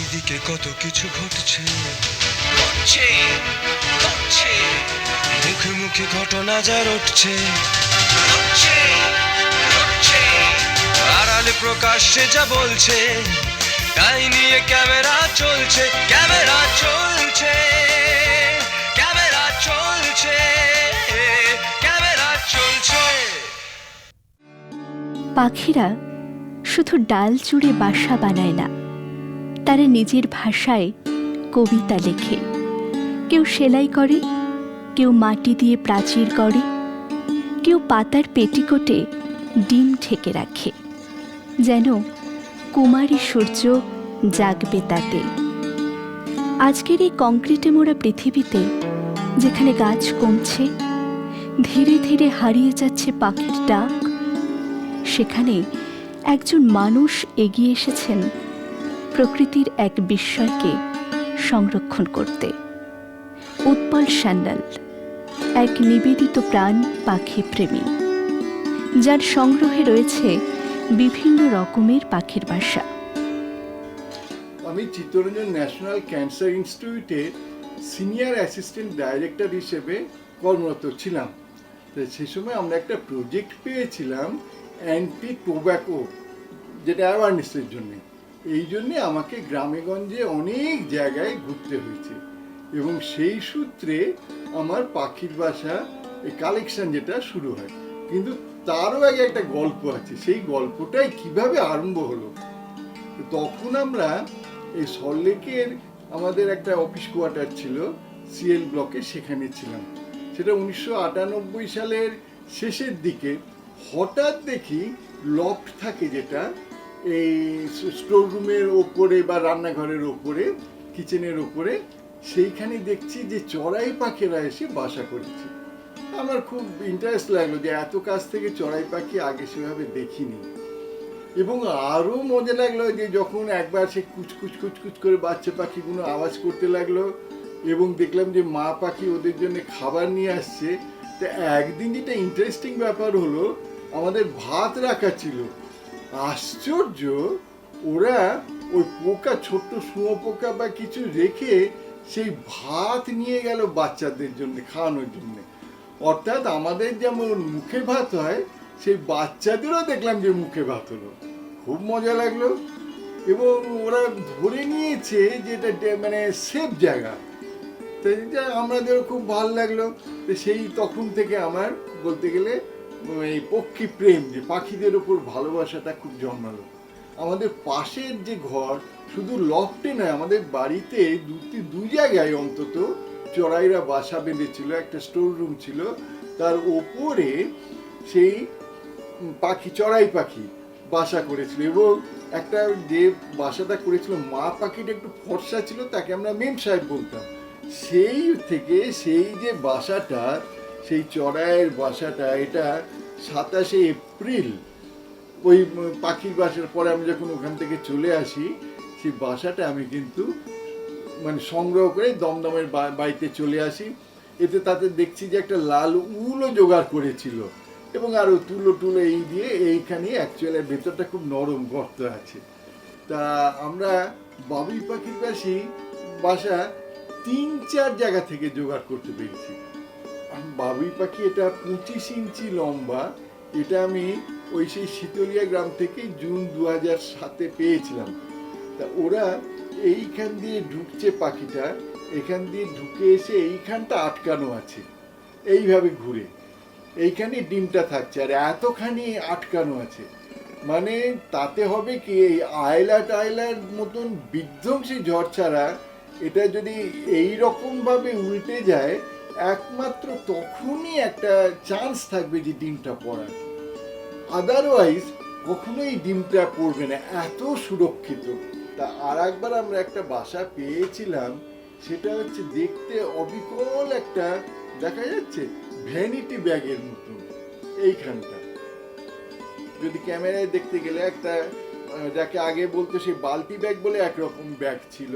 চারিদিকে কত কিছু ঘটছে। ঘটছে ঘটছে। মুখে মুখে ঘটনা যা রটছে। ঘটছে ঘটছে। আড়ালে প্রকাশ্যে যা বলছে তাই নিয়ে ক্যামেরা চলছে ক্যামেরা চলছে ক্যামেরা চলছে ক্যামেরা চলছে। পাখিরা শুধু ডাল চুড়ে বাসা বানায় না তারা নিজের ভাষায় কবিতা লেখে। কেউ সেলাই করে, কেউ মাটি দিয়ে প্রাচীর করে কেউ পাতার পেটিকোটে ডিম ঠেকে রাখে। যেন কুমারী সূর্য জাগবে তাতে। আজকের এই কংক্রিটে মোড়া পৃথিবীতে, যেখানে গাছ কমছে, ধীরে ধীরে হারিয়ে যাচ্ছে পাখির ডাক, সেখানে একজন মানুষ এগিয়ে এসেছেন প্রকৃতির এক বিস্ময়কে সংরক্ষণ করতে। উৎপল স্যান্ডাল এক নিবেদিত প্রাণ পাখি প্রেমী, যার সংগ্রহে রয়েছে বিভিন্ন রকমের পাখির বাসা। আমি চিত্তরঞ্জন ন্যাশনাল ক্যান্সার ইনস্টিটিউটে সিনিয়র অ্যাসিস্ট্যান্ট ডাইরেক্টর হিসেবে কর্মরত ছিলাম। তো সেই সময় আমরা একটা প্রজেক্ট পেয়েছিলাম অ্যান্টি টোব্যাকো যেটা অ্যাওয়ারনেসের জন্য। এই জন্যে আমাকে গ্রামেগঞ্জে অনেক জায়গায় ঘুরতে হয়েছে। এবং সেই সূত্রে আমার পাখির বাসা, এই কালেকশন যেটা শুরু হয়। কিন্তু তারও আগে একটা গল্প আছে। সেই গল্পটাই কীভাবে আরম্ভ হলো? তখন আমরা এই সল্টলেকের আমাদের একটা অফিস কোয়ার্টার ছিল সিএল ব্লকে সেখানে ছিলাম। সেটা উনিশশো আটানব্বই সালের শেষের দিকে হঠাৎ দেখি লফট থাকে যেটা এই স্টোর রুমের ওপরে বা রান্নাঘরের ওপরে, কিচেনের ওপরে, সেইখানে দেখছি যে চড়াই পাখিরা এসে বাসা করেছে। আমার খুব ইন্টারেস্ট লাগল যে এত কাছ থেকে চড়াই পাখি আগে সেভাবে দেখিনি। এবং আরও মজা লাগল যে যখন একবার সে কুচকুচ কুচকুচ করে বাচ্চা পাখিগুলো আওয়াজ করতে লাগল এবং দেখলাম যে মা পাখি ওদের জন্য খাবার নিয়ে আসছে, তো একদিন যেটা ইন্টারেস্টিং ব্যাপার হলো, আমাদের ভাত রাখা ছিল। আশ্চর্য, ওরা ওই পোকা, ছোট্ট শুঁয়ো পোকা বা কিছু রেখে সেই ভাত নিয়ে গেল বাচ্চাদের জন্য, খাওয়ানোর জন্য। অর্থাৎ আমাদের যেমন মুখে ভাত হয়, সেই বাচ্চাদেরও দেখলাম যে মুখে ভাত হলো। খুব মজা লাগল। এবং ওরা ধরে নিয়েছে যে এটা মানে সেফ জায়গা। তো আমাদেরও খুব ভালো লাগল। তো সেই তখন থেকে আমার বলতে গেলে এই পক্ষী প্রেম, যে পাখিদের ওপর ভালোবাসাটা খুব জন্মালো। আমাদের পাশের যে ঘর, শুধু লফটে নয়, আমাদের বাড়িতে দুটি দু জায়গায় অন্তত চড়াইরা বাসা বেঁধেছিল, একটা স্টোর রুম ছিল। তার ওপরে সেই পাখি, চড়াই পাখি বাসা করেছিল এবং একটা যে বাসাটা করেছিল, মা পাখিটা একটু ফর্সা ছিল, তাকে আমরা মেম সাহেব বলতাম। সেই থেকে সেই যে বাসাটা সেই চড়াইয়ের বাসাটা, এটা সাতাশে এপ্রিল। ওই পাখির বাসার পরে আমি যখন ওখান থেকে চলে আসি, সেই বাসাটা আমি কিন্তু মানে সংগ্রহ করে দমদমের বাড়িতে চলে আসি। এতে তাতে দেখছি যে একটা লাল উলও জোগাড় করেছিল এবং আরও তুলো টুলো এই দিয়ে এইখানে অ্যাকচুয়ালি ভেতরটা খুব নরম গর্ত আছে। তা আমরা বাবুই পাখির বাসি বাসা তিন চার জায়গা থেকে জোগাড় করতে পেরেছি। বাবুই পাখি এটা পঁচিশ ইঞ্চি লম্বা। এটা আমি ওই সেই শীতলিয়া গ্রাম থেকে জুন দু হাজার সাতে পেয়েছিলাম। তা ওরা এইখান দিয়ে ঢুকছে পাখিটা, এখান দিয়ে ঢুকে এসে এইখানটা আটকানো আছে। এইভাবে ঘুরে। এইখানে ডিমটা থাকছে আর এতখানি আটকানো আছে। মানে তাতে হবে কি, এই আয়লা টায়লার মতন বিধ্বংসী ঝড় ছাড়া এটা যদি এই রকম ভাবে উল্টে যায় একমাত্র তখনই একটা চান্স থাকবে যে ডিমটা পড়ার। আদারওয়াইজ কখনোই ডিমটা পড়বে না, এত সুরক্ষিত। তা আর একবার আমরা একটা বাসা পেয়েছিলাম, সেটা হচ্ছে দেখতে অবিকল একটা, দেখা যাচ্ছে ভ্যানিটি ব্যাগের মতো, এইখানটা। যদি ক্যামেরায় দেখতে গেলে একটা যাকে আগে বলতো সেই বালতি ব্যাগ বলে একরকম ব্যাগ ছিল,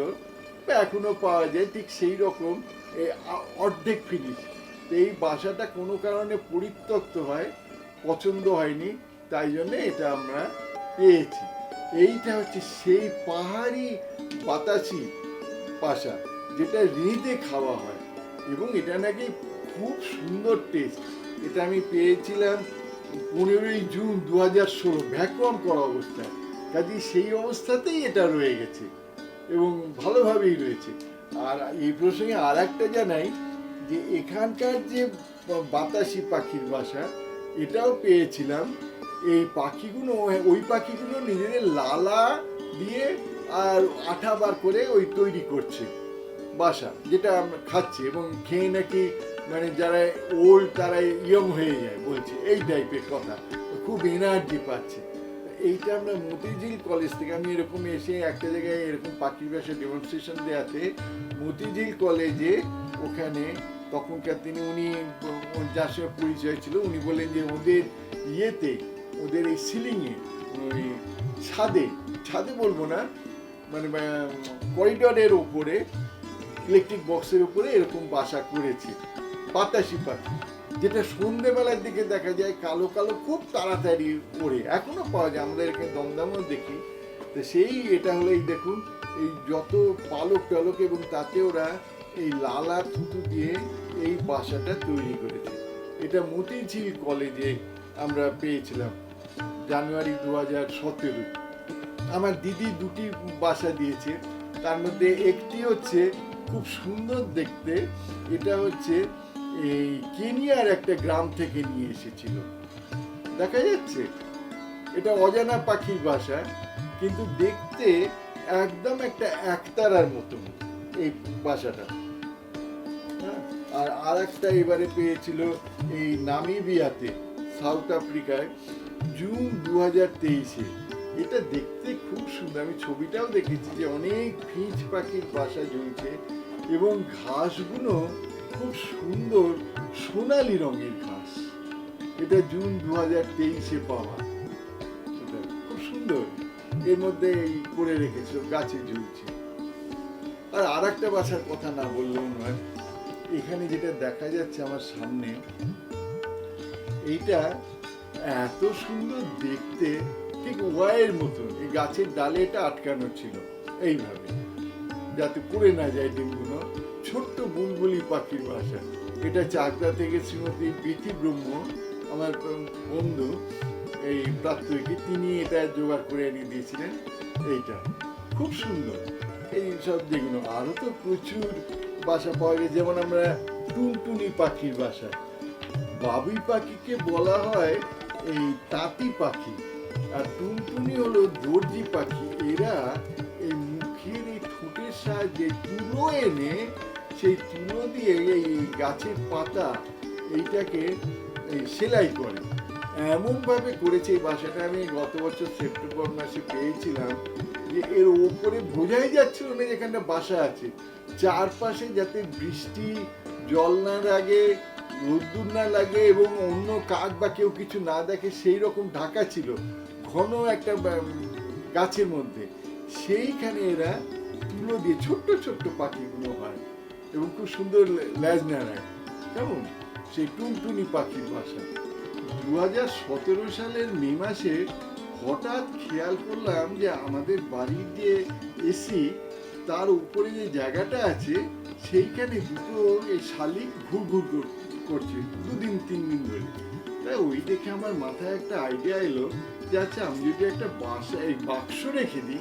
বা এখনও পাওয়া যায়, ঠিক সেই রকম অর্ধেক ফিনিশ। এই বাসাটা কোনো কারণে পরিত্যক্ত হয়, পছন্দ হয়নি, তাই জন্যে এটা আমরা পেয়েছি। এইটা হচ্ছে সেই পাহাড়ি বাতাসি পাশা যেটা রেঁধে খাওয়া হয় এবং এটা নাকি খুব সুন্দর টেস্ট এটা আমি পেয়েছিলাম পনেরোই জুন দু হাজার ষোলো, ভ্যাকুয়াম করা অবস্থায়। কাজে সেই অবস্থাতেই এটা রয়ে গেছে এবং ভালোভাবেই রয়েছে। আর এই প্রসঙ্গে আর একটা জানাই যে এখানকার যে বাতাসি পাখির বাসা, এটাও পেয়েছিলাম। এই পাখিগুলো, ওই পাখিগুলো নিজেদের লালা দিয়ে আর আঠা বার করে ওই তৈরি করছে বাসা, যেটা খাচ্ছি এবং খেয়ে নাকি মানে যারা ওল্ড তারা ইয়ং হয়ে যায় বলছে, এই টাইপের কথা। খুব এনার্জি পাচ্ছে। এইটা আমরা মতিঝিল কলেজ থেকে, আমি এরকম এসে একটা জায়গায় এরকম পাখির বাসা ডেমনস্ট্রেশন দেওয়াতে মতিঝিল কলেজে ওখানে তখনকার তিনি উনি যার সঙ্গে পরিচয় ছিল, উনি বললেন যে ওদের ইয়েতে, ওদের এই সিলিংয়ে ওই ছাদে ছাদে বলব না মানে করিডরের ওপরে ইলেকট্রিক বক্সের উপরে এরকম বাসা করেছে, বাতাসি পাখি। যেটা সন্ধেবেলার দিকে দেখা যায়, কালো কালো খুব তাড়াতাড়ি ওড়ে। এখনও পাওয়া যায়, আমাদের এখানে দমদমও দেখি। তো সেই এটা হলো এই দেখুন, এই যত পালক টালক এবং তাতে ওরা এই লালা থুতু দিয়ে এই বাসাটা তৈরি করেছে। এটা মতিঝিল কলেজে আমরা পেয়েছিলাম, জানুয়ারি দু হাজার সতেরো। আমার দিদি দুটি বাসা দিয়েছে, তার মধ্যে একটি হচ্ছে খুব সুন্দর দেখতে, এটা হচ্ছে এই কেনিয়ার একটা গ্রাম থেকে নিয়ে এসেছিল। দেখা যাচ্ছে এটা অজানা পাখির বাসা কিন্তু দেখতে একদম একটা একতারার মতো এই বাসাটা। হ্যাঁ, আর আর একটা এবারে পেয়েছিল এই নামিবিয়াতে সাউথ আফ্রিকায় জুন দু হাজার তেইশে। এটা দেখতে খুব সুন্দর আমি ছবিটাও দেখেছি যে অনেক ফিঞ্চ পাখির বাসা ঝুলছে এবং ঘাসগুলো খুব সুন্দর সোনালি রঙের ঘাস। এটা জুন দু হাজার তেইশে পাওয়া। খুব সুন্দর। এর মধ্যে এই করে রেখেছিল, গাছে ঝুলছে। আর আর একটা বাসার কথা না বললেও নয়, এখানে যেটা দেখা যাচ্ছে আমার সামনে, এইটা এত সুন্দর দেখতে, ঠিক ওয়াইয়ের মতন। এই গাছের ডালে এটা আটকানো ছিল, এইভাবে, যাতে পড়ে না যায় ডিমগুলো। ছোট্ট বুলবুলি পাখির বাসা। এটা চাকদা থেকে শ্রীমতী বিথি ব্রহ্ম, আমার বন্ধু, এই প্রাত্যহিকী তিনি এটা জোগাড় করে এনে দিয়েছিলেন এইটা। খুব সুন্দর। এই সব যেগুলো। আরও তো প্রচুর বাসা পাওয়া গেছে যেমন আমরা টুনটুনি পাখির বাসা। বাবুই পাখিকে বলা হয় এই তাঁতি পাখি। আর টুনটুনি হলো দর্জি পাখি। এরা এই মুখের এই ঠোঁটের সাহায্যে তুলো এনে সেই তুলো দিয়ে এই গাছের পাতা এইটাকে এই সেলাই করে। এমনভাবে করেছে এই বাসাটা। আমি গত বছর সেপ্টেম্বর মাসে পেয়েছিলাম যে এর ওপরে বোঝাই যাচ্ছিল না যে এখানটা বাসা আছে। চারপাশে যাতে বৃষ্টি, জল না লাগে, রোদ্দুর না লাগে এবং অন্য কাক বা কেউ কিছু না দেখে সেই রকম ঢাকা ছিল, ঘন একটা গাছের মধ্যে। সেইখানে এরা তুলো দিয়ে ছোট্ট ছোট্ট পাখিগুলো হয়। এবং খুব সুন্দর ল্যাজ নাড়ায় কেমন? সেই টুনটুনি পাখির বাসা। দু হাজার সতেরো সালের মে মাসে হঠাৎ খেয়াল করলাম যে আমাদের বাড়ির যে এসি, তার উপরে যে জায়গাটা আছে, সেইখানে দুটো এই শালিক ঘুর ঘুর কর- করছে, দুদিন, তিন দিন ধরে। তাই ওই দেখে আমার মাথায় একটা আইডিয়া এলো যে আচ্ছা আমি যদি একটা বাসা এই বাক্স রেখে দিই,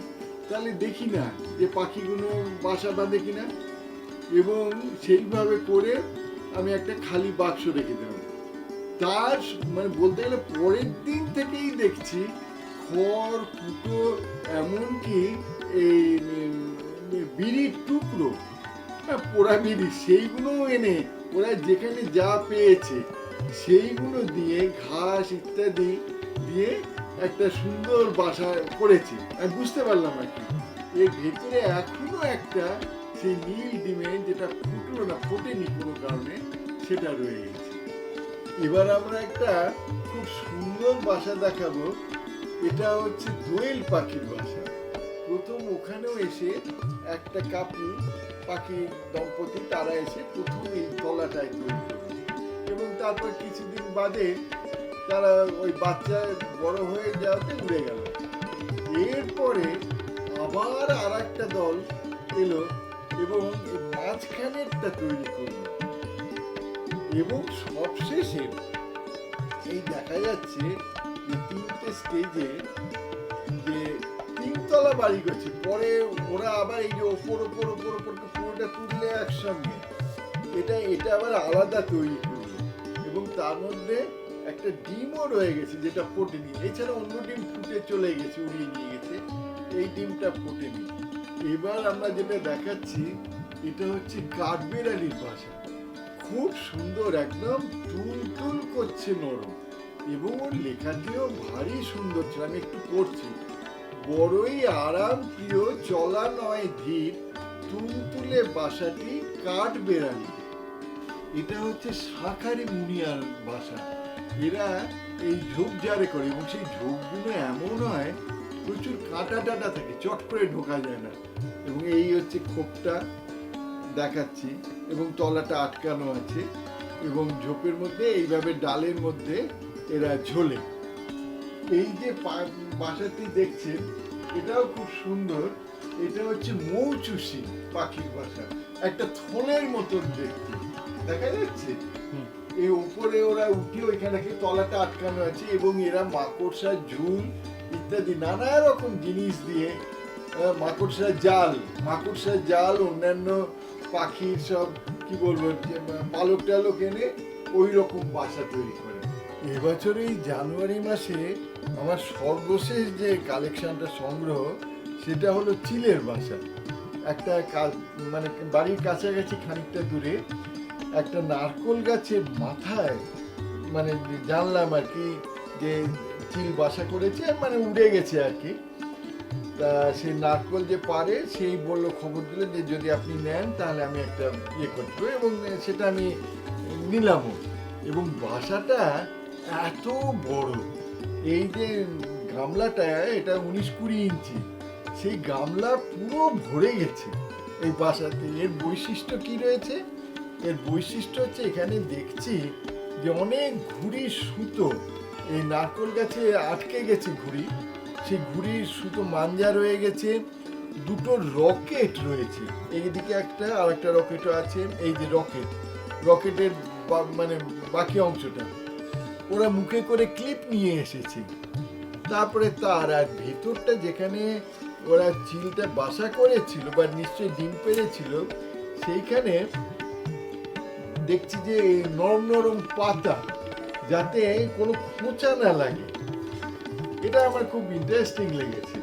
তাহলে দেখি না যে পাখিগুলো বাসা বাঁধে কিনা। এবং সেইভাবে করে আমি একটা খালি বাক্স রেখে দিলাম। তার মানে বলতে গেলে পরের দিন থেকেই দেখছি খড় কুটো এমনকি এই বিড়ির টুকরো। হ্যাঁ, পোড়া বিড়ি সেইগুলোও এনে ওরা যেখানে যা পেয়েছে সেইগুলো দিয়ে ঘাস ইত্যাদি দিয়ে একটা সুন্দর বাসা করেছে। আমি বুঝতে পারলাম আর কি। এর ভেতরে এখনও একটা সেই নীল ডিমের যেটা ফুটলো না ফোটেনি কোনো কারণে, সেটা রয়ে গেছে। এবার আমরা একটা খুব সুন্দর বাসা দেখাবো। এটা হচ্ছে দোয়েল পাখির বাসা। প্রথম ওখানেও এসে একটা কাপু পাখি দম্পতি তারা এসে প্রথম এই তলাটায় তৈরি এবং তারপর কিছুদিন বাদে তারা ওই বাচ্চা বড় হয়ে যাওয়াতে উড়ে গেল। এরপরে এর আবার আর একটা দল এলো এবং মাঝখানেরটা তৈরি করল এবং সবশেষে এই দেখা যাচ্ছে যে তিনটে স্টেজে যে তিনতলা বাড়ি করছে, পরে ওরা আবার এই যে ওপর ওপর ওপর ওপর পুরোটা তুললে একসঙ্গে। এটা এটা আবার আলাদা তৈরি করল এবং তার মধ্যে একটা ডিমও রয়ে গেছে যেটা ফোটেনি। এছাড়া অন্য ডিম ফুটে চলে গেছে, উড়িয়ে নিয়ে গেছে। এই ডিমটা ফোটেনি। এবার আমরা যেটা দেখাচ্ছি, এটা হচ্ছে কাঠবেড়ালির বাসা। খুব সুন্দর, একদম তুল তুল করছে নরম। এবং ওর লেখাটিও ভারী সুন্দর ছিল, আমি একটু পড়ছি বড়ই আরাম, প্রিয়, চলা নয় ধীর, তুলতুলে বাসাটি কাঠ বেড়ালি এটা হচ্ছে শাখারি মুনিয়ার বাসা। এরা এই ঝোপঝাড়ে করে, এবং সেই ঝোপগুলো এমন হয় প্রচুর কাঁটা টাটা থাকে চট করে ঢোকা যায় না। এবং এই হচ্ছে খোপটা দেখাচ্ছি এবং তলাটা আটকানো আছে এবং ঝোপের মধ্যে এইভাবে ডালের মধ্যে এরা ঝোলে। এই যে বাসাটি দেখছেন এটাও খুব সুন্দর। এটা হচ্ছে মৌচুষি পাখির বাসা। একটা থলের মতন দেখতে। দেখা যাচ্ছে? এই উপরে ওরা উঠে ওইখানে তলাটা আটকানো আছে এবং এরা মাকড়সা ঝুল ইত্যাদি নানা রকম জিনিস দিয়ে আহ, মাকড়সা জাল মাকড়সা জাল অন্যান্য পাখির সব কি বলব পালক টালক এনে ওই রকম বাসা তৈরি করে। এবছর এই জানুয়ারি মাসে আমার সর্বশেষ যে কালেকশনটা সংগ্রহ সেটা হলো চিলের বাসা। একটা মানে বাড়ির কাছাকাছি খানিকটা দূরে একটা নারকোল গাছের মাথায় মানে জানলাম আর কি যে চিল বাসা করেছে মানে উড়ে গেছে আর কি। তা সেই নারকোল যে পারে, সেই বলল খবর দিল যে যদি আপনি নেন, তাহলে আমি একটা ইয়ে করতে এবং সেটা আমি নিলামও। এবং বাসাটা এত বড়, এই যে গামলাটা, এটা উনিশ কুড়ি ইঞ্চি, সেই গামলা পুরো ভরে গেছে। এই বাসাতে এর বৈশিষ্ট্য কি রয়েছে? এর বৈশিষ্ট্য হচ্ছে এখানে দেখছি যে অনেক ঘুড়ি সুতো এই নারকোল গাছে আটকে গেছে ঘুড়ি। সেই ঘুড়ির শুধু মাঞ্জা রয়ে গেছে, দুটো রকেট রয়েছে। এইদিকে একটা আর একটা রকেটও আছে, এই যে রকেট। রকেটের মানে বাকি অংশটা। ওরা মুখে করে ক্লিপ নিয়ে এসেছে। তারপরে তার আর ভেতরটা যেখানে ওরা চিলটা বাসা করেছিল বা নিশ্চয়ই ডিম পেড়েছিল সেইখানে দেখছি যে নরম নরম পাতা যাতে কোনো খোঁচা না লাগে। এটা আমার খুব ইন্টারেস্টিং লেগেছে।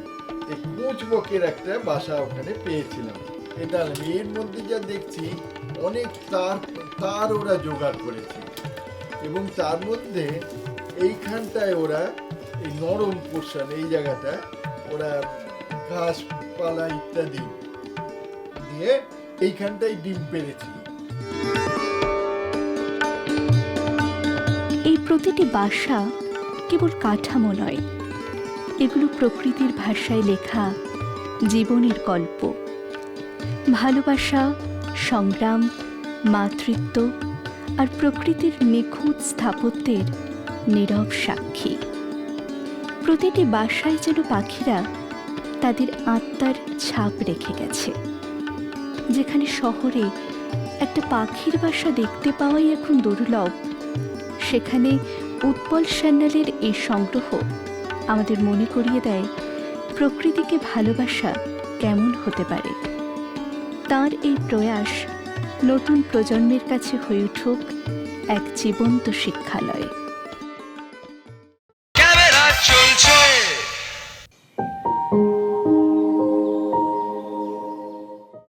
এই কোচ বকের একটা বাসা ওখানে পেয়েছিলাম। এটা আমি এর মধ্যে যা দেখছি, অনেক তার তার ওরা জোগাড় করেছে। এবং তার মধ্যে এইখানটায় ওরা এই নরম পোর্শন, এই জায়গাটা ওরা ঘাসপালা ইত্যাদি দিয়ে এইখানটায় ডিম পেরেছিল। প্রতিটি বাসা কেবল কাঠামো নয়, এগুলো প্রকৃতির ভাষায় লেখা জীবনের গল্প। ভালোবাসা, সংগ্রাম, মাতৃত্ব আর প্রকৃতির নিখুঁত স্থাপত্যের নীরব সাক্ষী। প্রতিটি বাসায় যেন পাখিরা তাদের আত্মার ছাপ রেখে গেছে, যেখানে শহরে একটা পাখির বাসা দেখতে পাওয়াই এখন দুর্লভ। সেখানে উৎপল সান্যালের এই সংগ্রহ আমাদের মনে করিয়ে দেয়, প্রকৃতিকে ভালোবাসা কেমন হতে পারে? তার এই প্রয়াস নতুন প্রজন্মের কাছে হয়ে উঠুক এক জীবন্ত শিক্ষালয়।